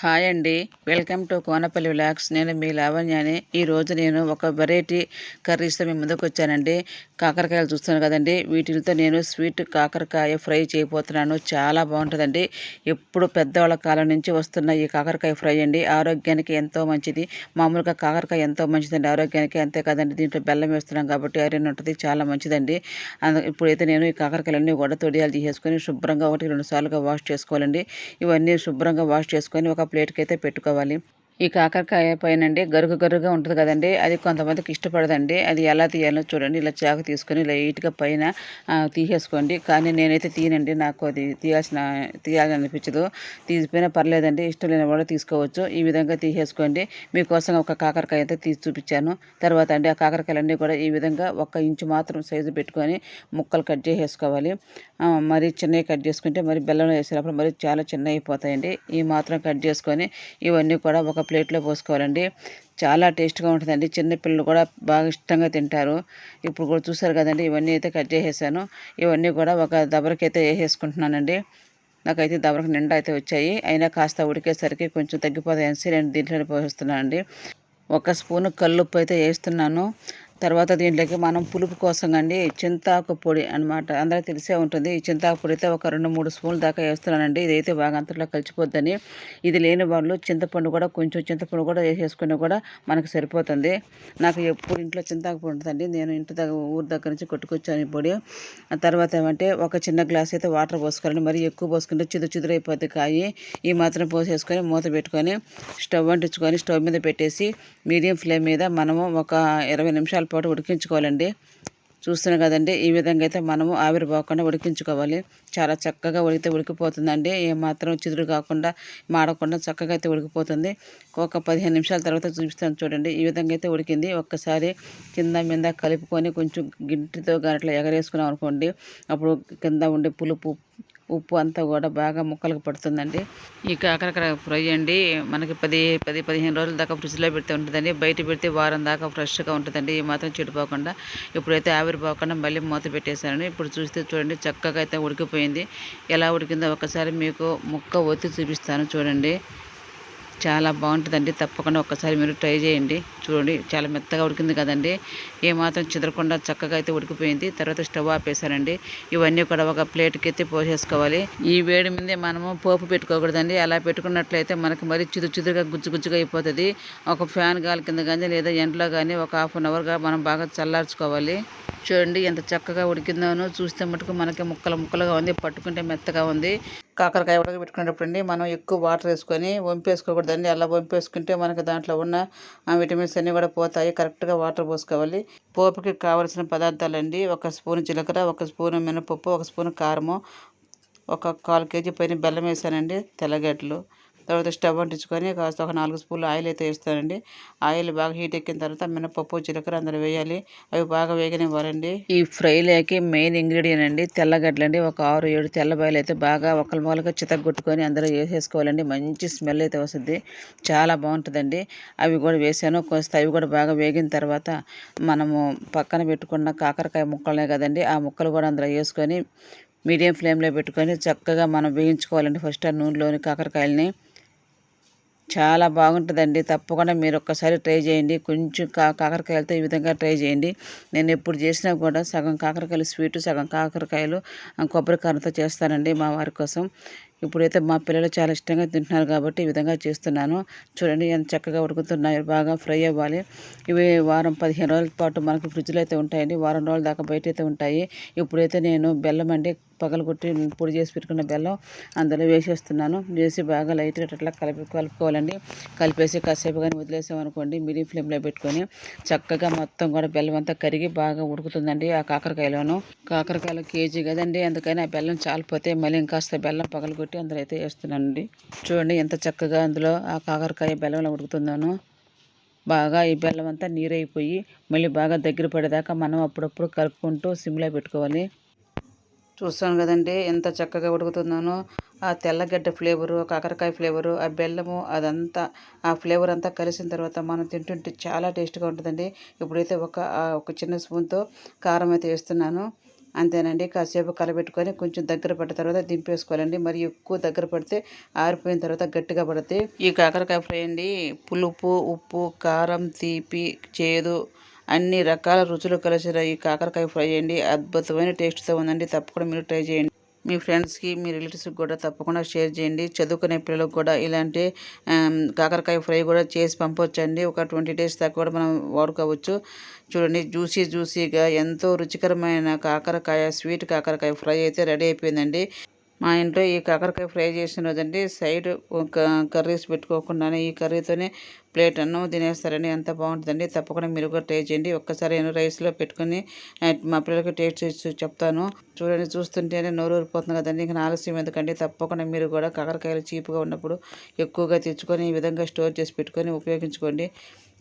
Hi అండి. Welcome to Konapalli vlogs. నేను మీ లావణ్యాని. ఈరోజు నేను ఒక వెరైటీ కర్రీస్తో మీ ముందుకు వచ్చానండి. కాకరకాయలు చూస్తున్నాను కదండి. వీటితో నేను స్వీట్ కాకరకాయ ఫ్రై చేయబోతున్నాను. చాలా బాగుంటుందండి. ఎప్పుడు పెద్దవాళ్ళ కాలం నుంచి వస్తున్న ఈ కాకరకాయ ఫ్రై అండి. ఆరోగ్యానికి ఎంతో మంచిది. మామూలుగా కాకరకాయ ఎంతో మంచిదండి. ఆరోగ్యానికి అంతే కదండి. దీంట్లో బెల్లం వేస్తున్నాం కాబట్టి ఐరన్ ఉంటుంది. చాలా మంచిదండి. ఇప్పుడైతే నేను ఈ కాకరకాయలన్నీ కూడా తొడియాలు తీసేసుకొని శుభ్రంగా ఒకటి రెండు సార్లుగా వాష్ చేసుకోవాలండి. ఇవన్నీ శుభ్రంగా వాష్ చేసుకొని ఒక ప్లేట్కి అయితే పెట్టుకోవాలి. ఈ కాకరకాయ పైన అండి గరుగు గరుగా ఉంటుంది కదండి. అది కొంతమందికి ఇష్టపడదండి. అది ఎలా తీయాలో చూడండి. ఇలా చాకు తీసుకొని లైట్గా పైన తీసేసుకోండి. కానీ నేనైతే తీయనండి. నాకు అది తీయాల్సిన తీయాలని అనిపించదు తీసిపోయినా పర్లేదండి. ఇష్టం లేని కూడా తీసుకోవచ్చు. ఈ విధంగా తీసేసుకోండి. మీకోసం ఒక కాకరకాయ అయితే తీసి చూపించాను. తర్వాత అండి ఆ కాకరకాయలన్నీ కూడా ఈ విధంగా ఒక ఇంచు మాత్రం సైజు పెట్టుకొని ముక్కలు కట్ చేసేసుకోవాలి. మరి చిన్నవి కట్ చేసుకుంటే మరి బెల్లం వేసేటప్పుడు మరి చాలా చిన్న అయిపోతాయండి. ఈ మాత్రం కట్ చేసుకొని ఇవన్నీ కూడా ఒక ప్లేట్లో పోసుకోవాలండి. చాలా టేస్ట్గా ఉంటుందండి. చిన్నపిల్లలు కూడా బాగా ఇష్టంగా తింటారు. ఇప్పుడు కూడా చూసారు కదండి ఇవన్నీ అయితే కట్ చేసేసాను. ఇవన్నీ కూడా ఒక దబరకి అయితే వేసేసుకుంటున్నానండి. నాకైతే దబరకు నిండా అయితే వచ్చాయి. అయినా కాస్త ఉడికేసరికి కొంచెం తగ్గిపోతాయి అనేసి నేను దీంట్లోనే పోసేస్తున్నాను అండి ఒక స్పూను కల్లుప్పు అయితే వేస్తున్నాను. తర్వాత దీంట్లోకి మనం పులుపు కోసం అండి చింతాకు పొడి అనమాట అందరికీ తెలిసే ఉంటుంది. ఈ చింతాకు పొడి అయితే ఒక రెండు మూడు స్పూన్లు దాకా వేస్తున్నానండి. ఇదైతే బాగా అంతట్లో కలిసిపోద్దని. ఇది లేని వాళ్ళు చింతపండు కూడా కొంచెం చింతపండు కూడా వేసేసుకుని కూడా మనకు సరిపోతుంది. నాకు ఎప్పుడు ఇంట్లో చింతాకు పొడి ఉంటుందండి. నేను ఇంటి దగ్గర ఊరి దగ్గర నుంచి కొట్టుకొచ్చాను ఈ పొడి. తర్వాత ఏమంటే ఒక చిన్న గ్లాస్ అయితే వాటర్ పోసుకోవాలండి. మరి ఎక్కువ పోసుకుంటే చిదురు చిదురైపోద్ది కాయి. ఈ మాత్రం పోసేసుకొని మూత పెట్టుకొని స్టవ్ అంటించుకొని స్టవ్ మీద పెట్టేసి మీడియం ఫ్లేమ్ మీద మనము ఒక ఇరవై నిమిషాలు పాటు ఉడికించుకోవాలండి. చూస్తున్నాం కదండి ఈ విధంగా అయితే మనము ఆవిరి పోకుండా ఉడికించుకోవాలి. చాలా చక్కగా ఉడికితే ఉడికిపోతుందండి. ఏమాత్రం చిదురు కాకుండా మాడకుండా చక్కగా అయితే ఉడికిపోతుంది. ఒక పదిహేను నిమిషాల తర్వాత చూపిస్తాను చూడండి. ఈ విధంగా అయితే ఉడికింది. ఒక్కసారి కింద మీద కలుపుకొని కొంచెం గింటితో గట్ల ఎగరేసుకున్నాం అనుకోండి అప్పుడు కింద ఉండే పులుపు ఉప్పు అంతా కూడా బాగా ముక్కలకు పడుతుందండి. ఈ కాకరకాయ ఫ్రై అండి. మనకి పది పది పదిహేను రోజుల దాకా ఫ్రిడ్జ్లో పెడితే ఉంటుందండి. బయట పెడితే వారం దాకా ఫ్రెష్గా ఉంటుందండి. ఈ మాత్రం చెడిపోకుండా ఇప్పుడైతే ఆవిరిపోకుండా మళ్ళీ మూత పెట్టేశారని ఇప్పుడు చూస్తే చూడండి చక్కగా అయితే ఉడికిపోయింది. ఎలా ఉడికిందో ఒకసారి మీకు ముక్క ఒత్తి చూపిస్తాను చూడండి. చాలా బాగుంటుందండి. తప్పకుండా ఒక్కసారి మీరు ట్రై చేయండి. చూడండి చాలా మెత్తగా ఉడికింది కదండి. ఏమాత్రం చెదరకుండా చక్కగా అయితే ఉడికిపోయింది. తర్వాత స్టవ్ ఆపేశారండి ఇవన్నీ కూడా ఒక ప్లేట్కి అయితే పోసేసుకోవాలి. ఈ వేడి మీదే మనము పోపు పెట్టుకోకూడదండి. అలా పెట్టుకున్నట్లయితే మనకి మరి చిదు చిదురుగా గుజ్జు గుజ్జుగా అయిపోతుంది. ఒక ఫ్యాన్ గాలి కింద కానీ లేదా ఎండలో కానీ ఒక హాఫ్ అన్ అవర్గా మనం బాగా చల్లార్చుకోవాలి. చూడండి ఎంత చక్కగా ఉడికిందోనో చూస్తే మటుకు మనకి ముక్కలు ముక్కలుగా ఉంది. పట్టుకుంటే మెత్తగా ఉంది. కాకరకాయ ఉడకబెట్టుకునేటప్పుడు మనం ఎక్కువ వాటర్ వేసుకొని వంపేసుకోకూడదండి. అలా వంపేసుకుంటే మనకి దాంట్లో ఉన్న విటమిన్స్ అన్నీ కూడా పోతాయి. కరెక్ట్గా వాటర్ పోసుకోవాలి. పోపుకి కావలసిన పదార్థాలండి. ఒక స్పూన్ జీలకర్ర ఒక స్పూన్ మినపప్పు ఒక స్పూన్ కారము ఒక కాల్ కేజీ పైన బెల్లం వేసానండి తెల్లగడ్డలు. తర్వాత స్టవ్ అంటించుకొని కాస్త ఒక నాలుగు స్పూన్లు ఆయిల్ అయితే వేస్తానండి. ఆయిల్ బాగా హీట్ ఎక్కిన తర్వాత మినపప్పు జీలకర్ర అందరూ వేయాలి. అవి బాగా వేగనివ్వాలండి. ఈ ఫ్రైలోకి మెయిన్ ఇంగ్రీడియంట్ అండి తెల్లగడ్డలు అండి. ఒక ఆరు ఏడు తెల్లబాయలు అయితే బాగా ఒకరి మొలక చితగొట్టుకొని అందరూ వేసేసుకోవాలండి. మంచి స్మెల్ అయితే వస్తుంది. చాలా బాగుంటుందండి. అవి కూడా వేసాను. కొంచెం అవి కూడా బాగా వేగిన తర్వాత మనము పక్కన పెట్టుకున్న కాకరకాయ ముక్కలనే కదండి. ఆ ముక్కలు కూడా అందులో వేసుకొని మీడియం ఫ్లేమ్లో పెట్టుకొని చక్కగా మనం వేయించుకోవాలండి. ఫస్ట్ ఆ నూనెలోని కాకరకాయలని. చాలా బాగుంటుందండి. తప్పకుండా మీరు ఒక్కసారి ట్రై చేయండి. కొంచెం కా కాకరకాయలతో ఈ విధంగా ట్రై చేయండి. నేను ఎప్పుడు చేసినా కూడా సగం కాకరకాయలు స్వీటు సగం కాకరకాయలు కొబ్బరికారంతో చేస్తానండి మా వారి కోసం. ఇప్పుడైతే మా పిల్లలు చాలా ఇష్టంగా తింటున్నారు కాబట్టి ఈ విధంగా చేస్తున్నాను. చూడండి ఎంత చక్కగా ఉడుకుతున్నాయి. బాగా ఫ్రై అవ్వాలి. ఇవి వారం పదిహేను రోజుల పాటు మనకు ఫ్రిడ్జ్లో అయితే ఉంటాయండి. వారం రోజుల దాకా బయట అయితే ఉంటాయి. ఇప్పుడైతే నేను బెల్లం అండి పగలగొట్టి పొడి చేసి పెట్టుకున్న బెల్లం అందులో వేసేస్తున్నాను. వేసి బాగా లైట్గా అట్లా కలిపి కలుపుకోవాలండి. కలిపేసి కాసేపు కానీ వదిలేసామనుకోండి మీడియం ఫ్లేమ్లో పెట్టుకొని చక్కగా మొత్తం కూడా బెల్లం అంతా కరిగి బాగా ఉడుకుతుందండి ఆ కాకరకాయలోను. కాకరకాయలు కేజీ కదండి అందుకని ఆ బెల్లం చాలిపోతే మళ్ళీ ఇంకాస్త బెల్లం పగలగొట్టి అందులో అయితే వేస్తున్నానండి. చూడండి ఎంత చక్కగా అందులో ఆ కాకరకాయ బెల్లంలో ఉడుకుతున్నాను బాగా ఈ బెల్లం అంతా నీరైపోయి మళ్ళీ బాగా దగ్గర పడేదాకా మనం అప్పుడప్పుడు కలుపుకుంటూ సిమ్లో పెట్టుకోవాలి. చూస్తాను కదండి ఎంత చక్కగా ఉడుకుతున్నాను ఆ తెల్లగడ్డ ఫ్లేవరు కాకరకాయ ఫ్లేవరు ఆ బెల్లము అదంతా ఆ ఫ్లేవర్ అంతా కలిసిన తర్వాత మనం తింటుంటే చాలా టేస్ట్గా ఉంటుందండి. ఇప్పుడైతే ఒక ఒక చిన్న స్పూన్తో కారం అయితే వేస్తున్నాను. అంతేనండి. కాసేపు కలబెట్టుకొని కొంచెం దగ్గర పడ్డ తర్వాత దింపేసుకోవాలండి. మరి ఎక్కువ దగ్గర పడితే ఆరిపోయిన తర్వాత గట్టిగా పడితే ఈ కాకరకాయ ఫ్రై అండి పులుపు ఉప్పు కారం తీపి చేదు అన్ని రకాల రుచులు కలిసిన ఈ కాకరకాయ ఫ్రై అండి. అద్భుతమైన టేస్ట్తో ఉందండి. తప్పకుండా మీరు ట్రై చేయండి. మీ ఫ్రెండ్స్కి మీ రిలేటివ్స్కి కూడా తప్పకుండా షేర్ చేయండి. చదువుకునే పిల్లలకు కూడా ఇలాంటి కాకరకాయ ఫ్రై కూడా చేసి పంపొచ్చండి. ఒక ట్వంటీ డేస్ దాకా కూడా మనం వాడుకోవచ్చు. చూడండి జ్యూసీ జ్యూసీగా ఎంతో రుచికరమైన కాకరకాయ స్వీట్ కాకరకాయ ఫ్రై అయితే రెడీ అయిపోయిందండి. మా ఇంట్లో ఈ కాకరకాయ ఫ్రై చేసిన రోజండి సైడ్ ఒక కర్రీస్ పెట్టుకోకుండానే ఈ కర్రీతోనే ప్లేట్ అన్నం తినేస్తారని ఎంత బాగుంటుందండి. తప్పకుండా మీరు కూడా ట్రై చేయండి. ఒక్కసారి నేను రైస్లో పెట్టుకొని మా పిల్లలకి టేస్ట్ చేసి చెప్తాను. చూడండి చూస్తుంటేనే నోరు ఊరిపోతుంది కదండి. ఇంకా ఆలస్యం ఎందుకండి తప్పకుండా మీరు కూడా కాకరకాయలు చీప్గా ఉన్నప్పుడు ఎక్కువగా తెచ్చుకొని ఈ విధంగా స్టోర్ చేసి పెట్టుకొని ఉపయోగించుకోండి.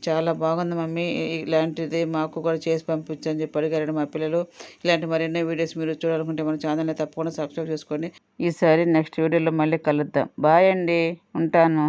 చాలా బాగుంది మమ్మీ. ఇలాంటిది మాకు కూడా చేసి పంపించని చెప్పి అడిగారు మా పిల్లలు. ఇలాంటి మరెన్నో వీడియోస్ మీరు చూడాలనుకుంటే మన ఛానల్ని తప్పకుండా సబ్స్క్రైబ్ చేసుకోండి. ఈసారి నెక్స్ట్ వీడియోలో మళ్ళీ కలుద్దాం. బాయ్ అండి. ఉంటాను.